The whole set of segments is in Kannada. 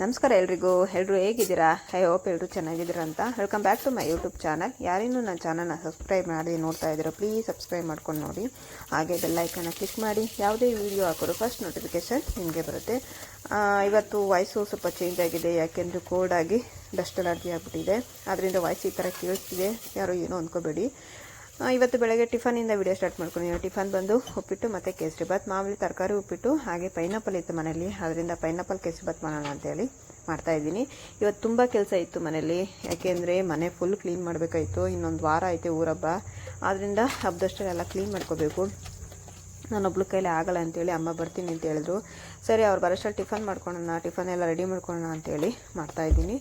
ನಮಸ್ಕಾರ ಎಲ್ರಿಗೂ. ಎಲ್ಲರೂ ಹೇಗಿದ್ದೀರಾ? ಐ ಹೋಪ್ ಎಲ್ಲರೂ ಚೆನ್ನಾಗಿದ್ದೀರಾ ಅಂತ. Welcome back to my YouTube channel ಯಾರಿನ್ನೂ ನನ್ನ ಚಾನಲ್ನ ಸಬ್ಸ್ಕ್ರೈಬ್ ಮಾಡಿ ನೋಡ್ತಾ ಇದ್ದೀರೋ ಪ್ಲೀಸ್ ಸಬ್ಸ್ಕ್ರೈಬ್ ಮಾಡ್ಕೊಂಡು ನೋಡಿ. ಹಾಗೆ ಬೆಲ್ಲೈಕನ್ನ ಕ್ಲಿಕ್ ಮಾಡಿ. ಯಾವುದೇ ವೀಡಿಯೋ ಹಾಕೋರು ಫಸ್ಟ್ ನೋಟಿಫಿಕೇಷನ್ ನಿಮಗೆ ಬರುತ್ತೆ. ಇವತ್ತು ವಾಯ್ಸು ಸ್ವಲ್ಪ ಚೇಂಜ್ ಆಗಿದೆ. ಯಾಕೆಂದರೆ ಕೋಲ್ಡಾಗಿ ಡಸ್ಟ್ ಅಲರ್ಜಿ ಆಗಿಬಿಟ್ಟಿದೆ. ಅದರಿಂದ ವಾಯ್ಸ್ ಈ ಥರ ಕೇಳಿಸ್ತಿದೆ ಯಾರು ಏನೋ ಅಂದ್ಕೋಬೇಡಿ ಇವತ್ತು ಬೆಳಗ್ಗೆ ಟಿಫನಿಂದ ವಿಡಿಯೋ ಸ್ಟಾರ್ಟ್ ಮಾಡ್ಕೊಂಡಿದ್ದೀವಿ ಟಿಫನ್ ಬಂದು ಉಪ್ಪಿಟ್ಟು ಮತ್ತು ಕೇಸರಿಬಾತ್ ಮಾಮೂಲಿ ತರಕಾರಿ, ಉಪ್ಪಿಟ್ಟು, ಹಾಗೆ ಪೈನಾಪಲ್ ಇತ್ತು ಮನೇಲಿ ಅದರಿಂದ ಪೈನಾಪಲ್ ಕೇಸರಿಬಾತ್ ಮಾಡೋಣ ಅಂತೇಳಿ ಮಾಡ್ತಾ ಇದ್ದೀನಿ. ಇವತ್ತು ತುಂಬ ಕೆಲಸ ಇತ್ತು ಮನೇಲಿ ಯಾಕೆಂದರೆ ಮನೆ ಫುಲ್ ಕ್ಲೀನ್ ಮಾಡಬೇಕಾಯಿತು. ಇನ್ನೊಂದು ವಾರ ಐತೆ ಊರಬ್ಬ. ಆದ್ದರಿಂದ ಹಬ್ಬದಷ್ಟೆಲ್ಲ ಕ್ಲೀನ್ ಮಾಡ್ಕೋಬೇಕು. ನಾನೊಬ್ಳು ಕೈಲಿ ಆಗಲ್ಲ ಅಂತೇಳಿ ಅಮ್ಮ ಬರ್ತೀನಿ ಅಂತ ಹೇಳಿದ್ರು. ಸರಿ, ಅವ್ರು ಬರೋಷ್ಟರಲ್ಲಿ ಟಿಫನ್ ಮಾಡ್ಕೊಳ್ಳೋಣ ಟಿಫನ್ ಎಲ್ಲ ರೆಡಿ ಮಾಡ್ಕೊಳ್ಳೋಣ ಅಂತೇಳಿ ಮಾಡ್ತಾಯಿದ್ದೀನಿ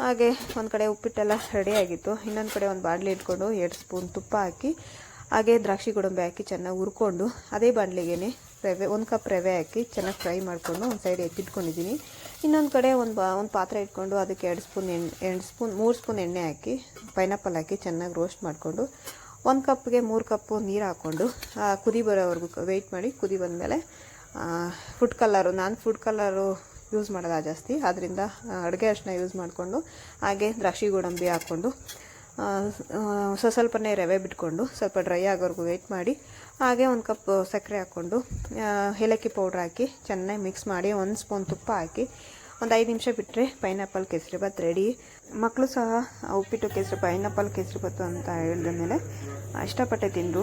ಹಾಗೆ ಒಂದು ಕಡೆ ಉಪ್ಪಿಟ್ಟೆಲ್ಲ ರೆಡಿ ಆಗಿತ್ತು. ಇನ್ನೊಂದು ಕಡೆ ಒಂದು ಬಾಂಡ್ಲಿ ಇಟ್ಕೊಂಡು ಎರಡು ಸ್ಪೂನ್ ತುಪ್ಪ ಹಾಕಿ, ಹಾಗೆ ದ್ರಾಕ್ಷಿ ಗೋಡಂಬಿ ಹಾಕಿ ಚೆನ್ನಾಗಿ ಹುರ್ಕೊಂಡು, ಅದೇ ಬಾಂಡ್ಲಿಗೆ ರವೆ, ಒಂದು ಕಪ್ ರವೆ ಹಾಕಿ ಚೆನ್ನಾಗಿ ಫ್ರೈ ಮಾಡಿಕೊಂಡು ಒಂದು ಸೈಡ್ ಎತ್ತಿಟ್ಕೊಂಡಿದ್ದೀನಿ ಇನ್ನೊಂದು ಕಡೆ ಒಂದು ಬಾ, ಒಂದು ಪಾತ್ರೆ ಇಟ್ಕೊಂಡು ಅದಕ್ಕೆ ಎರಡು ಸ್ಪೂನ್ ಎಣ್ಣೆ ಎರಡು ಸ್ಪೂನ್, ಮೂರು ಸ್ಪೂನ್ ಎಣ್ಣೆ ಹಾಕಿ, ಪೈನಾಪಲ್ ಹಾಕಿ ಚೆನ್ನಾಗಿ ರೋಸ್ಟ್ ಮಾಡಿಕೊಂಡು, ಒಂದು ಕಪ್ಗೆ ಮೂರು ಕಪ್ಪು ನೀರು ಹಾಕ್ಕೊಂಡು ಕುದಿ ಬರೋವರೆಗೂ ವೆಯ್ಟ್ ಮಾಡಿ ಕುದಿ ಬಂದಮೇಲೆ ಫುಡ್ ಕಲ್ಲರು ನಾನು ಫುಡ್ ಕಲರು ಯೂಸ್ ಮಾಡೋದಾ ಜಾಸ್ತಿ. ಆದ್ದರಿಂದ ಅಡುಗೆ ಅರಿಶಿನ ಯೂಸ್ ಮಾಡಿಕೊಂಡು, ಹಾಗೆ ದ್ರಾಕ್ಷಿ ಗೋಡಂಬಿ ಹಾಕ್ಕೊಂಡು ಸ್ವ ಸ್ವಲ್ಪನೇ ರವೆ ಬಿಟ್ಕೊಂಡು, ಸ್ವಲ್ಪ ಡ್ರೈ ಆಗೋವರೆಗೂ ವೇಟ್ ಮಾಡಿ, ಹಾಗೆ ಒಂದು ಕಪ್ ಸಕ್ಕರೆ ಹಾಕ್ಕೊಂಡು ಏಲಕ್ಕಿ ಪೌಡ್ರ್ ಹಾಕಿ, ಚೆನ್ನಾಗಿ ಮಿಕ್ಸ್ ಮಾಡಿ, ಒಂದು ಸ್ಪೂನ್ ತುಪ್ಪ ಹಾಕಿ ಒಂದು ಐದು ನಿಮಿಷ ಬಿಟ್ಟರೆ ಪೈನಾಪಲ್ ಕೇಸರಿ ಬಾತ್ ರೆಡಿ ಮಕ್ಕಳು ಸಹ ಉಪ್ಪಿಟ್ಟು ಕೇಸರಿ ಪೈನಾಪಲ್ ಕೇಸರಿ ಬಾತು ಅಂತ ಹೇಳಿದ ಮೇಲೆ ಇಷ್ಟಪಟ್ಟೆ ತಿಂದರು.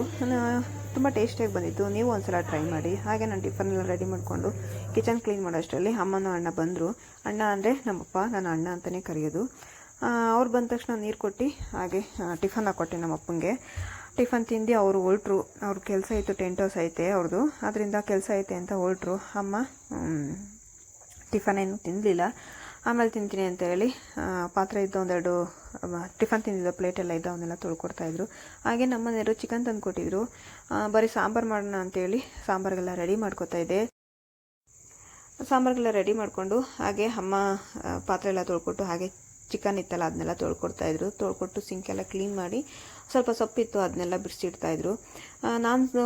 ತುಂಬ ಟೇಸ್ಟಿಯಾಗಿ ಬಂದಿತ್ತು. ನೀವು ಒಂದು ಸಲ ಟ್ರೈ ಮಾಡಿ. ಹಾಗೆ ನಾನು ಟಿಫನ್ ಎಲ್ಲ ರೆಡಿ ಮಾಡಿಕೊಂಡು ಕಿಚನ್ ಕ್ಲೀನ್ ಮಾಡೋ ಅಷ್ಟರಲ್ಲಿ ಅಮ್ಮನ ಅಣ್ಣ ಬಂದರು. ಅಣ್ಣ ಅಂದರೆ ನಮ್ಮಪ್ಪ, ನಾನು ಅಣ್ಣ ಅಂತಲೇ ಕರೆಯೋದು. ಅವ್ರು ಬಂದ ತಕ್ಷಣ ನೀರು ಕೊಟ್ಟು, ಹಾಗೆ ಟಿಫನ್ ಹಾಕ್ಕೊಟ್ಟೆ ನಮ್ಮ ಅಪ್ಪಂಗೆ ಟಿಫನ್ ತಿಂದು ಅವರು ಹೊಲ್ಟ್ರು. ಅವ್ರ ಕೆಲಸ ಇತ್ತು ಟೆಂಟ್ ಹೌಸ್ ಐತೆ ಅವ್ರದ್ದು ಅದರಿಂದ ಕೆಲಸ ಐತೆ ಅಂತ ಹೊಲ್ಟ್ರು. ಅಮ್ಮ ಟಿಫನ್ ಏನು ತಿನ್ನಲಿಲ್ಲ ಆಮೇಲೆ ತಿಂತೀನಿ ಅಂತ ಹೇಳಿ ಪಾತ್ರೆ ಇದ್ದ ಒಂದೆರಡು ಟಿಫನ್ ತಿಂದಿದ್ದ ಪ್ಲೇಟೆಲ್ಲ ಇದ್ದ ಅವನ್ನೆಲ್ಲ ತೊಳ್ಕೊಡ್ತಾಯಿದ್ರು ಹಾಗೆ ನಮ್ಮ ಮನೆಯವರು ಚಿಕನ್ ತಂದು ಕೊಟ್ಟಿದ್ರು ಬರೀ ಸಾಂಬಾರು ಮಾಡೋಣ ಅಂತೇಳಿ ಸಾಂಬಾರ್ಗೆಲ್ಲ ರೆಡಿ ಮಾಡ್ಕೋತಾ ಇದ್ದೆ. ಸಾಂಬಾರ್ಗೆಲ್ಲ ರೆಡಿ ಮಾಡಿಕೊಂಡು ಹಾಗೆ ಅಮ್ಮ ಪಾತ್ರೆ ಎಲ್ಲ ತೊಳ್ಕೊಟ್ಟು ಹಾಗೆ ಚಿಕನ್ ಇತ್ತಲ್ಲ, ಅದನ್ನೆಲ್ಲ ತೊಳ್ಕೊಡ್ತಾಯಿದ್ರು ತೊಳ್ಕೊಟ್ಟು ಸಿಂಕೆಲ್ಲ ಕ್ಲೀನ್ ಮಾಡಿ ಸ್ವಲ್ಪ ಸೊಪ್ಪಿತ್ತು, ಅದನ್ನೆಲ್ಲ ಬಿಡಿಸಿಡ್ತಾಯಿದ್ರು ನಾನು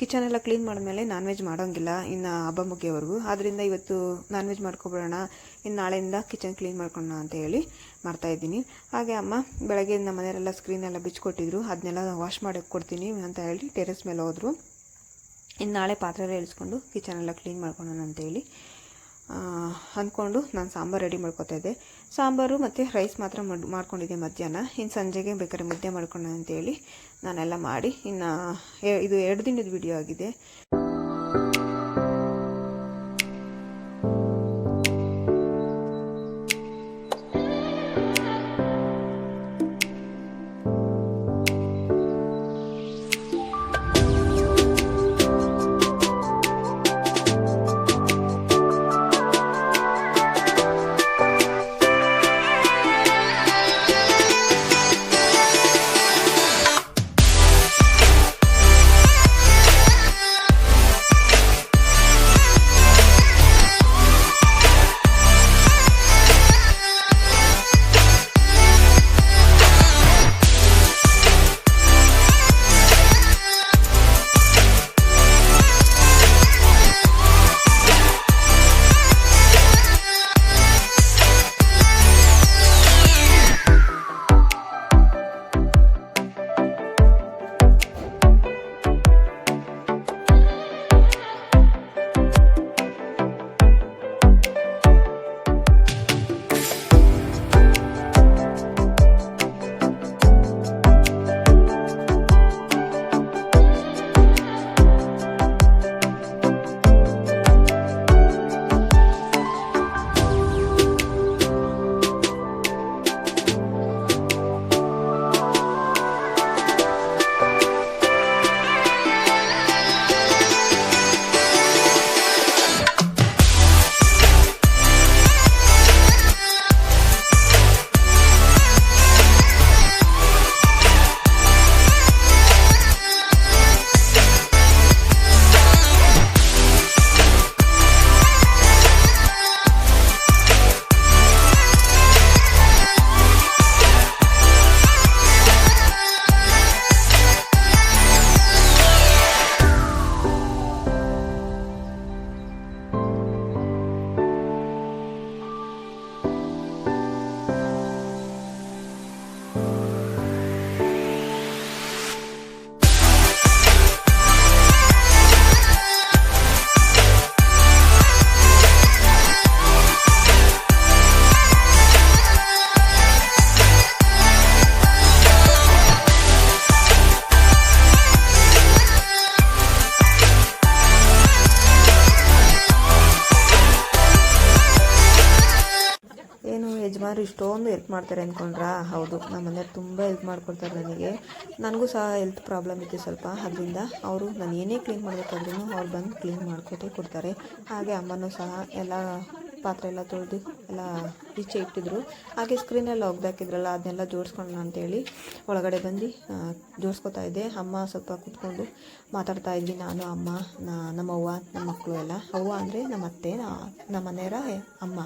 ಕಿಚನ್ ಎಲ್ಲ ಕ್ಲೀನ್ ಮಾಡಿದ್ಮೇಲೆ ನಾನ್ ವೆಜ್ ಮಾಡೋಂಗಿಲ್ಲ ಇನ್ನು ಹಬ್ಬ ಮುಗಿಯೋವರೆಗೂ. ಆದ್ದರಿಂದ ಇವತ್ತು ನಾನ್ ವೆಜ್ ಮಾಡ್ಕೊಬಿಡೋಣ ಇನ್ನು ನಾಳೆಯಿಂದ ಕಿಚನ್ ಕ್ಲೀನ್ ಮಾಡ್ಕೊಳ್ಳೋಣ ಅಂತ ಹೇಳಿ ಮಾಡ್ತಾಯಿದ್ದೀನಿ. ಹಾಗೆ ಅಮ್ಮ, ಬೆಳಗ್ಗೆ ನಮ್ಮ ಮನೆಯವರೆಲ್ಲ ಸ್ಕ್ರೀನೆಲ್ಲ ಬಿಚ್ಕೊಟ್ಟಿದ್ರು. ಅದನ್ನೆಲ್ಲ ವಾಶ್ ಮಾಡಿ ಕೊಡ್ತೀನಿ ಅಂತ ಹೇಳಿ ಟೆರೆಸ್ ಮೇಲೆ ಹೋದರು. ಇನ್ನು ನಾಳೆ ಪಾತ್ರೆ ಎಲ್ಲ ಇಳಿಸ್ಕೊಂಡು ಕಿಚನ್ ಎಲ್ಲ ಕ್ಲೀನ್ ಮಾಡ್ಕೊಳ್ಳೋಣ ಅಂತೇಳಿ ಅಂದ್ಕೊಂಡು ನಾನು ಸಾಂಬಾರು ರೆಡಿ ಮಾಡ್ಕೊತಾ ಇದ್ದೆ. ಸಾಂಬಾರು ಮತ್ತು ರೈಸ್ ಮಾತ್ರ ಮಾಡ್, ಮಾಡ್ಕೊಂಡಿದ್ದೆ ಮಧ್ಯಾಹ್ನ. ಇನ್ನು ಸಂಜೆಗೆ ಬೇಕಾದ್ರೆ ಮುದ್ದೆ ಮಾಡ್ಕೊಳ್ಳೋಣ ಅಂತೇಳಿ ನಾನೆಲ್ಲ ಮಾಡಿ ಇನ್ನು ಇದು ಎರಡು ದಿನದ ವಿಡಿಯೋ ಆಗಿದೆ. ಯಜಮಾನರು ಇಷ್ಟೊಂದು ಹೆಲ್ಪ್ ಮಾಡ್ತಾರೆ ಅಂದ್ಕೊಂಡ್ರಾ ಹೌದು ನಮ್ಮ ಮನೆಯವ್ರು ತುಂಬ ಹೆಲ್ಪ್ ಮಾಡ್ಕೊಡ್ತಾರೆ ನನಗೆ. ನನಗೂ ಸಹ ಹೆಲ್ತ್ ಪ್ರಾಬ್ಲಮ್ ಇತ್ತು ಸ್ವಲ್ಪ. ಅದರಿಂದ ಅವರು ನಾನು ಏನೇ ಕ್ಲೀನ್ ಮಾಡಬೇಕಾದ್ರೂ ಅವ್ರು ಬಂದು ಕ್ಲೀನ್ ಮಾಡ್ಕೊಟ್ಟೇ ಕೊಡ್ತಾರೆ. ಹಾಗೆ ಅಮ್ಮನೂ ಸಹ ಎಲ್ಲ ಪಾತ್ರೆ ಎಲ್ಲ ತೊಳೆದು ಎಲ್ಲ ಈಚೆ ಇಟ್ಟಿದ್ರು. ಹಾಗೆ ಸ್ಕ್ರೀನೆಲ್ಲ ಒಗ್ದಾಕಿದ್ರಲ್ಲ ಅದನ್ನೆಲ್ಲ ಜೋಡಿಸ್ಕೊಳ್ಳೋಣ ಅಂತೇಳಿ ಒಳಗಡೆ ಬಂದು ಜೋಡಿಸ್ಕೊತಾ ಇದ್ದೆ. ಅಮ್ಮ ಸ್ವಲ್ಪ ಕೂತ್ಕೊಂಡು ಮಾತಾಡ್ತಾ ಇದ್ವಿ. ನಾನು, ಅಮ್ಮ ನಮ್ಮವ್ವ ನಮ್ಮ ಮಕ್ಕಳು ಎಲ್ಲ. ಅವ್ವ ಅಂದರೆ ನಮ್ಮ ಅತ್ತೆ ನಮ್ಮ ಮನೆಯವರ ಅಮ್ಮ.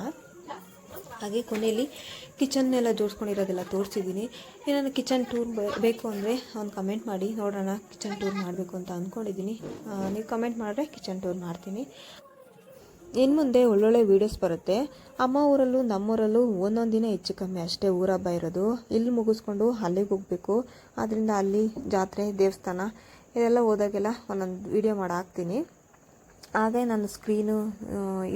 ಹಾಗೆ ಕೊನೆಯಲ್ಲಿ ಕಿಚನ್ನೆಲ್ಲ ಜೋಡಿಸ್ಕೊಂಡಿರೋದೆಲ್ಲ ತೋರಿಸಿದ್ದೀನಿ. ಏನಾದ್ರು ಕಿಚನ್ ಟೂರ್ ಬೇಕು ಅಂದರೆ ಒಂದು ಕಮೆಂಟ್ ಮಾಡಿ, ನೋಡೋಣ ಕಿಚನ್ ಟೂರ್ ಮಾಡಬೇಕು ಅಂತ ಅಂದ್ಕೊಂಡಿದ್ದೀನಿ ನೀವು ಕಮೆಂಟ್ ಮಾಡಿದ್ರೆ ಕಿಚನ್ ಟೂರ್ ಮಾಡ್ತೀನಿ. ಇನ್ನು ಮುಂದೆ ಒಳ್ಳೊಳ್ಳೆ ವೀಡಿಯೋಸ್ ಬರುತ್ತೆ. ಅಮ್ಮ ಊರಲ್ಲೂ, ನಮ್ಮೂರಲ್ಲೂ ಒಂದೊಂದು ದಿನ ಹೆಚ್ಚು ಕಮ್ಮಿ ಅಷ್ಟೇ ಊರ ಹಬ್ಬ ಇರೋದು. ಇಲ್ಲಿ ಮುಗಿಸ್ಕೊಂಡು ಅಲ್ಲಿಗೆ ಹೋಗಬೇಕು. ಆದ್ದರಿಂದ ಅಲ್ಲಿ ಜಾತ್ರೆ, ದೇವಸ್ಥಾನ, ಇದೆಲ್ಲ ಹೋದಾಗೆಲ್ಲ ಒಂದೊಂದು ವೀಡಿಯೋ ಮಾಡಿ ಹಾಕ್ತೀನಿ ಹಾಗೆ ನಾನು ಸ್ಕ್ರೀನು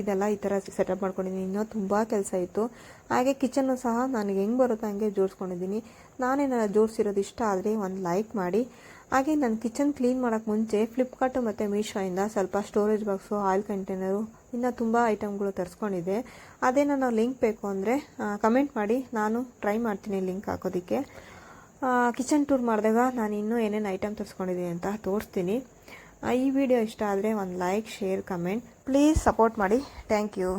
ಇದೆಲ್ಲ ಈ ಥರ ಸೆಟಪ್ ಮಾಡ್ಕೊಂಡಿದ್ದೀನಿ. ಇನ್ನೂ ತುಂಬ ಕೆಲಸ ಇತ್ತು. ಹಾಗೆ ಕಿಚನ್ನು ಸಹ ನನಗೆ ಹೆಂಗೆ ಬರುತ್ತೆ ಹಂಗೆ ಜೋಡಿಸ್ಕೊಂಡಿದ್ದೀನಿ. ನಾನೇ ನಾನು ಜೋಡಿಸಿರೋದು ಇಷ್ಟ, ಆದರೆ ಒಂದು ಲೈಕ್ ಮಾಡಿ. ಹಾಗೆ ನಾನು ಕಿಚನ್ ಕ್ಲೀನ್ ಮಾಡೋಕ್ಕೆ ಮುಂಚೆ ಫ್ಲಿಪ್ಕಾರ್ಟು ಮತ್ತು ಮೀಶೋಯಿಂದ ಸ್ವಲ್ಪ ಸ್ಟೋರೇಜ್ ಬಾಕ್ಸು ಆಯಿಲ್ ಕಂಟೈನರು ಇನ್ನು ತುಂಬ ಐಟಮ್ಗಳು ತರಿಸ್ಕೊಂಡಿದ್ದೆ. ಅದೇ ನಾನು ಲಿಂಕ್ ಬೇಕು ಅಂದರೆ ಕಮೆಂಟ್ ಮಾಡಿ. ನಾನು ಟ್ರೈ ಮಾಡ್ತೀನಿ ಲಿಂಕ್ ಹಾಕೋದಕ್ಕೆ. ಕಿಚನ್ ಟೂರ್ ಮಾಡಿದಾಗ ನಾನು ಇನ್ನೂ ಏನೇನು ಐಟಮ್ ತರಿಸ್ಕೊಂಡಿದ್ದೀನಿ ಅಂತ ತೋರಿಸ್ತೀನಿ. ಈ ವಿಡಿಯೋ ಇಷ್ಟ ಆದರೆ ಒಂದು like share comment please support ಮಾಡಿ. Thank you